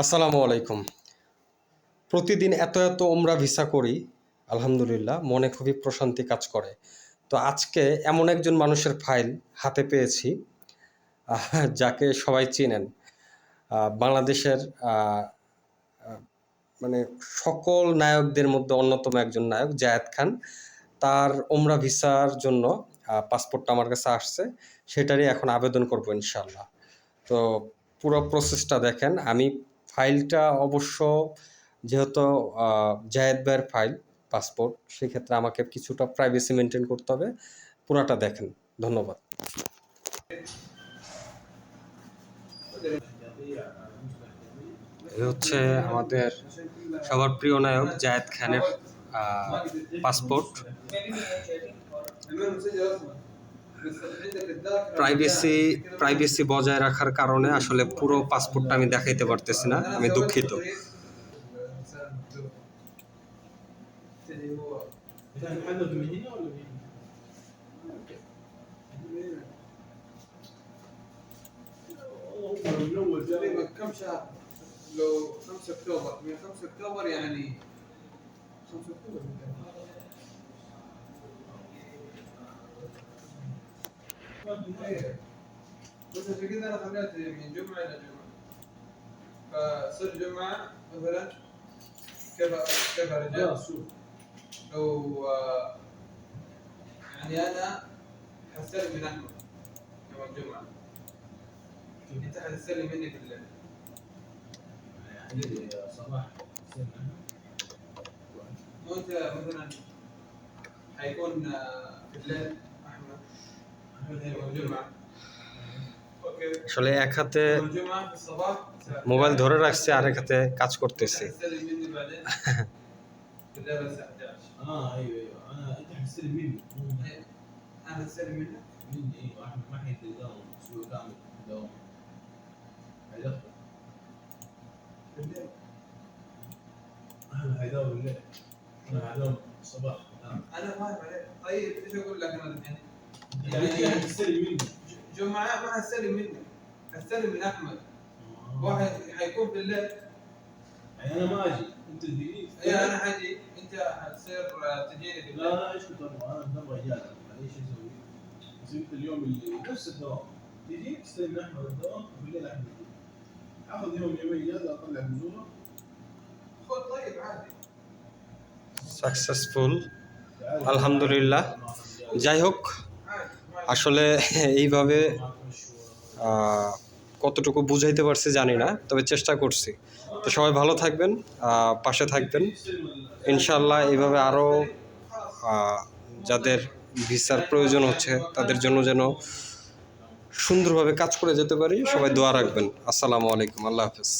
আসসালামু আলাইকুম। প্রতিদিন এত এত ওমরা ভিসা করি, আলহামদুলিল্লাহ, মনে খুবই প্রশান্তি কাজ করে। তো আজকে এমন একজন মানুষের ফাইল হাতে পেয়েছি যাকে সবাই চেনেন। বাংলাদেশের মানে সকল নায়কদের মধ্যে অন্যতম একজন নায়ক, জায়েদ খান। তার ওমরা ভিসার জন্য পাসপোর্টটা আমার কাছে আসছে, সেটারই এখন আবেদন করব ইনশাল্লাহ তো পুরো প্রসেসটা দেখেন, আমি ফাইলটা অবশ্য যেহেতু জায়েদ ভাইয়ের ফাইল, পাসপোর্ট, সেক্ষেত্রে আমাকে কিছুটা প্রাইভেসি মেনটেন করতে হবে। পুরাটা দেখেন। ধন্যবাদ। হচ্ছে আমাদের সবার প্রিয় নায়ক জায়েদ খানের পাসপোর্ট। প্রাইভেসি প্রাইভেসি বজায় রাখার কারণে আসলে পুরো পাসপোর্টটা আমি দেখাইতে পারতেছি না আমি দুঃখিত محمد من هنا ولا من والله من اول تقريبا كم شهر؟ لو 5 اكتوبر من 5 اكتوبر يعني 5 اكتوبر بس عشان كذا أنا خليت من جمعة إلى جمعة. فصير جمعة مثلا. كيف كيف ارجع؟ لو يعني أنا حستلم من أحمد يوم الجمعة. أنت حتستلم مني في الليل. يعني صباح. مو انت مثلا حيكون في الليل أحمد؟ আসলে এক হাতে يوم الجمعه في الصباح মোবাইল ধরে রাখছি আরেক হাতে কাজ করতেছি حتستلم مني بعدين في الليل الساعه 11 اه ايوه ايوه انا انت حتستلم مني مو إيه. انا استلم منك مني ايوه احمد ما حيدي دوام اسبوع كامل دوام حيدخل في الليل احمد حيداوم الليل انا حيداوم الصباح نعم انا فاهم عليك طيب ايش اقول لك انا الحين؟ يعني انت حتستلم مني ج- جمعه ما حستلم منك حستلم من احمد آه. واحد حيكون في الليل يعني انا ما اجي انت تجيني ايه انا حجي انت حتصير آه، تجيني في لا الليل لا ايش كنت ابغى انا بدم رجال معليش ايش اسوي؟ بس انت اليوم اللي نفس الدوام تجي تستلم من احمد الدوام وبالليل احمد يجي اخذ يوم يومين اجازه اطلع بزوره خذ طيب عادي সাকসেসফুল تعال আলহামদুলিল্লাহ যাই হোক عادي ما আসলে এইভাবে কতটুকু বুঝাইতে পারছি জানি না, তবে চেষ্টা করছি। তো সবাই ভালো থাকবেন পাশে থাকবেন। ইনশাল্লাহ এইভাবে আরও যাদের ভিসার প্রয়োজন হচ্ছে, তাদের জন্য যেন সুন্দরভাবে কাজ করে যেতে পারি, সবাই দোয়া রাখবেন। আসসালামু আলাইকুম, আল্লাহ হাফেজ।